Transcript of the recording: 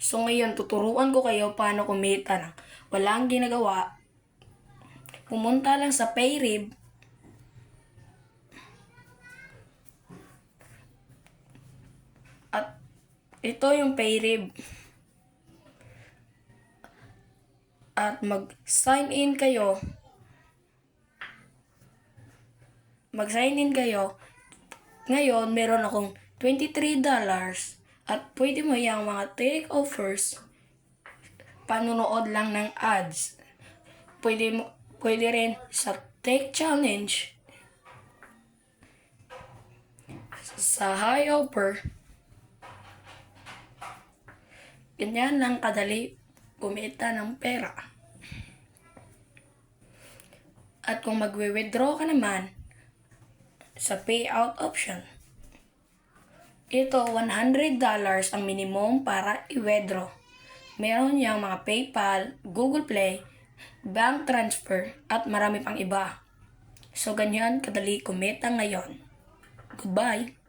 So ngayon, tuturuan ko kayo paano kumita ng walang ginagawa. Pumunta lang sa Payrib. At ito yung Payrib. At mag-sign in kayo. Mag-sign in kayo. Ngayon, meron akong $23 at pwede mo yung mga take offers panunood lang ng ads. Pwede mo pwede rin sa take challenge sa high offer. Ganyan lang kadali kumita ng pera. At kung magwe-withdraw ka naman sa payout option, ito, $100 ang minimum para i-withdraw. Meron niyang mga PayPal, Google Play, bank transfer, at marami pang iba. So, ganyan kadali kumita ngayon. Goodbye!